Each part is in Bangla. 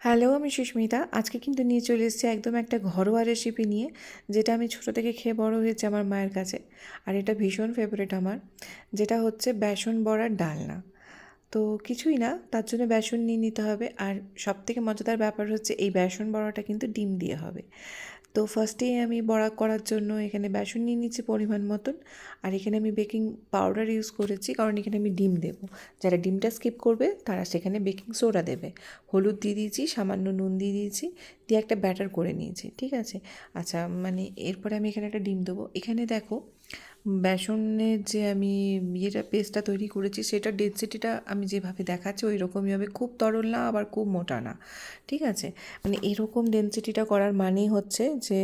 হ্যালো, আমি সুস্মিতা। আজকে কিন্তু নিয়ে চলে এসেছি একদম একটা ঘরোয়া রেসিপি নিয়ে, যেটা আমি ছোটো থেকে খেয়ে বড় হয়েছি আমার মায়ের কাছে। আর এটা ভীষণ ফেভারিট আমার, যেটা হচ্ছে বেসন বড়ার ডালনা। তো কিছুই না, তার জন্য বেসন নিয়ে নিতে হবে। আর সবথেকে মজাদার ব্যাপার হচ্ছে এই বেসন বড়াটা কিন্তু ডিম দিয়ে হবে। তো ফার্স্টেই আমি বড়া করার জন্য এখানে বেসন নিয়ে নিচ্ছি পরিমাণ মতন। আর এখানে আমি বেকিং পাউডার ইউজ করেছি, কারণ এখানে আমি ডিম দেবো। যারা ডিমটা স্কিপ করবে, তারা সেখানে বেকিং সোডা দেবে। হলুদ দিয়ে দিয়েছি, সামান্য নুন দিয়ে দিয়েছি, দিয়ে একটা ব্যাটার করে নিয়েছি, ঠিক আছে? আচ্ছা মানে এরপরে আমি এখানে একটা ডিম দেবো। এখানে দেখো বেসনের যে আমি ইয়েটা, পেস্টটা তৈরি করেছি সেটা ডেন্সিটিটা আমি যেভাবে দেখাচ্ছি ওই রকমই হবে। খুব তরল না, আবার খুব মোটা না। ঠিক আছে? মানে এরকম ডেন্সিটিটা করার মানেই হচ্ছে যে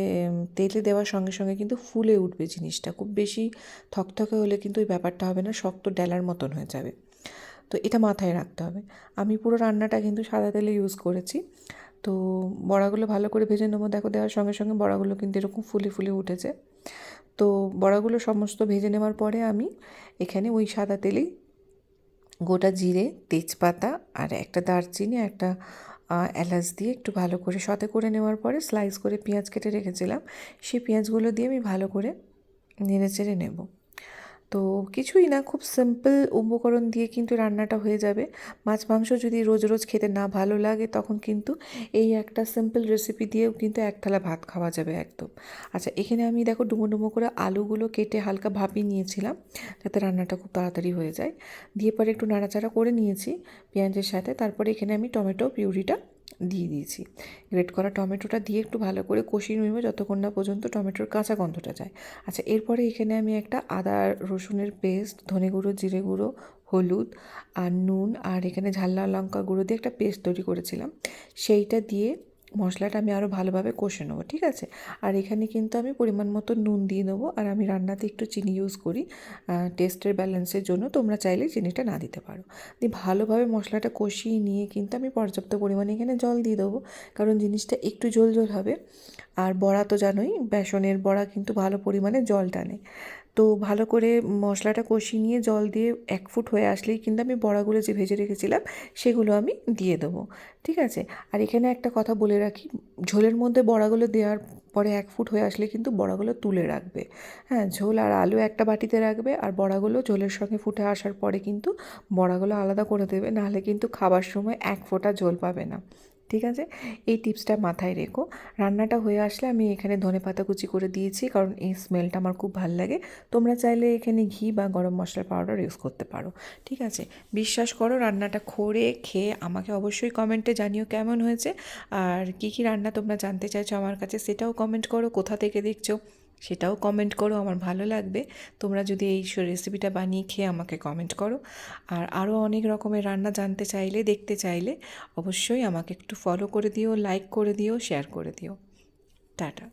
তেলে দেওয়ার সঙ্গে সঙ্গে কিন্তু ফুলে উঠবে জিনিসটা। খুব বেশি থকথকে হলে কিন্তু ওই ব্যাপারটা হবে না, শক্ত ডেলার মতন হয়ে যাবে। তো এটা মাথায় রাখতে হবে। আমি পুরো রান্নাটা কিন্তু সাদা তেলে ইউজ করেছি। তো বড়াগুলো ভালো করে ভেজে নেব। দেখো, দেওয়ার সঙ্গে সঙ্গে বড়াগুলো কিন্তু এরকম ফুলে ফুলে উঠেছে। তো বড়াগুলো সমস্ত ভেজে নেওয়ার পরে আমি এখানে ওই সাদা তেলেই গোটা জিরে, তেজপাতা আর একটা দারচিনি, একটা এলাচ দিয়ে একটু ভালো করে সতে করে নেওয়ার পরে স্লাইস করে পেঁয়াজ কেটে রেখেছিলাম। সেই পেঁয়াজগুলো দিয়ে আমি ভালো করে নেড়ে চেড়ে নেব। তো কিছুই না, খুব সিম্পল উপকরণ দিয়ে কিন্তু রান্নাটা হয়ে যাবে। মাছ, মাংস যদি রোজ রোজ খেতে না ভালো লাগে, তখন কিন্তু এই একটা সিম্পল রেসিপি দিয়েও কিন্তু এক থালা ভাত খাওয়া যাবে একদম। আচ্ছা এখানে আমি দেখো ডুমো ডুমো করে আলুগুলো কেটে হালকা ভাপিয়ে নিয়েছিলাম, যাতে রান্নাটা খুব তাড়াতাড়ি হয়ে যায়। দিয়ে পরে একটু নাড়াচাড়া করে নিয়েছি পেঁয়াজের সাথে, তারপরে এখানে আমি টমেটো, পিউরিটা দিয়ে দিয়েছি। গ্রেট করা টমেটোটা দিয়ে একটু ভালো করে কষিয়ে নেব যতক্ষণ না পর্যন্ত টমেটোর কাঁচা গন্ধটা যায়। আচ্ছা এরপরে এখানে আমি একটা আদা রসুনের পেস্ট, ধনে গুঁড়ো, জিরে গুঁড়ো, হলুদ আর নুন আর এখানে ঝাল লঙ্কা গুঁড়ো দিয়ে একটা পেস্ট তৈরি করেছিলাম। সেইটা দিয়ে মশলাটা আমি আরও ভালোভাবে কষে নেব, ঠিক আছে? আর এখানে কিন্তু আমি পরিমাণ মতো নুন দিয়ে নেব, আর আমি রান্নাতে একটু চিনি ইউজ করি টেস্টের ব্যালেন্সের জন্য, তোমরা চাইলে চিনিটা না দিতে পারো। দিয়ে ভালোভাবে মশলাটা কষিয়ে নিয়ে কিন্তু আমি পর্যাপ্ত পরিমাণে এখানে জল দিয়ে দেবো, কারণ জিনিসটা একটু ঝোল ঝোল হবে। আর বড়া তো জানোই, বেসনের বড়া কিন্তু ভালো পরিমাণে জল টানে। তো ভালো করে মশলাটা কষিয়ে নিয়ে জল দিয়ে এক ফুট হয়ে আসলেই কিন্তু আমি বড়াগুলো যে ভেজে রেখেছিলাম, সেগুলো আমি দিয়ে দেবো। ঠিক আছে? আর এখানে একটা কথা বলে রাখি, ঝোলের মধ্যে বড়াগুলো দেওয়ার পরে এক ফুট হয়ে আসলে কিন্তু বড়াগুলো তুলে রাখবে। হ্যাঁ ঝোল আর আলু একটা বাটিতে রাখবে আর বড়াগুলো ঝোলের সঙ্গে ফুটে আসার পরে কিন্তু বড়াগুলো আলাদা করে দেবে, নাহলে কিন্তু খাবার সময় এক ফোঁটা ঝোল পাবে না। ঠিক আছে? এই টিপসটা মাথায় রেখো। রান্নাটা হয়ে আসলে আমি এখানে ধনে পাতা কুচি করে দিয়েছি কারণ এই স্মেলটা আমার খুব ভালো লাগে। তোমরা চাইলে এখানে ঘি বা গরম মশলার পাউডার ইউজ করতে পারো। ঠিক আছে? বিশ্বাস করো রান্নাটা করে খেয়ে আমাকে অবশ্যই কমেন্টে জানিও কেমন হয়েছে। আর কী কী রান্না তোমরা জানতে চাইছো আমার কাছে সেটাও কমেন্ট করো। কোথা থেকে দেখছ? সেটাও কমেন্ট করো, আমার ভালো লাগবে। তোমরা যদি এই রেসিপিটা বানিয়ে খেয়ে আমাকে কমেন্ট করো। আর আরও অনেক রকমের রান্না জানতে চাইলে, দেখতে চাইলে অবশ্যই আমাকে একটু ফলো করে দিও লাইক করে দিও শেয়ার করে দিও। টাটা।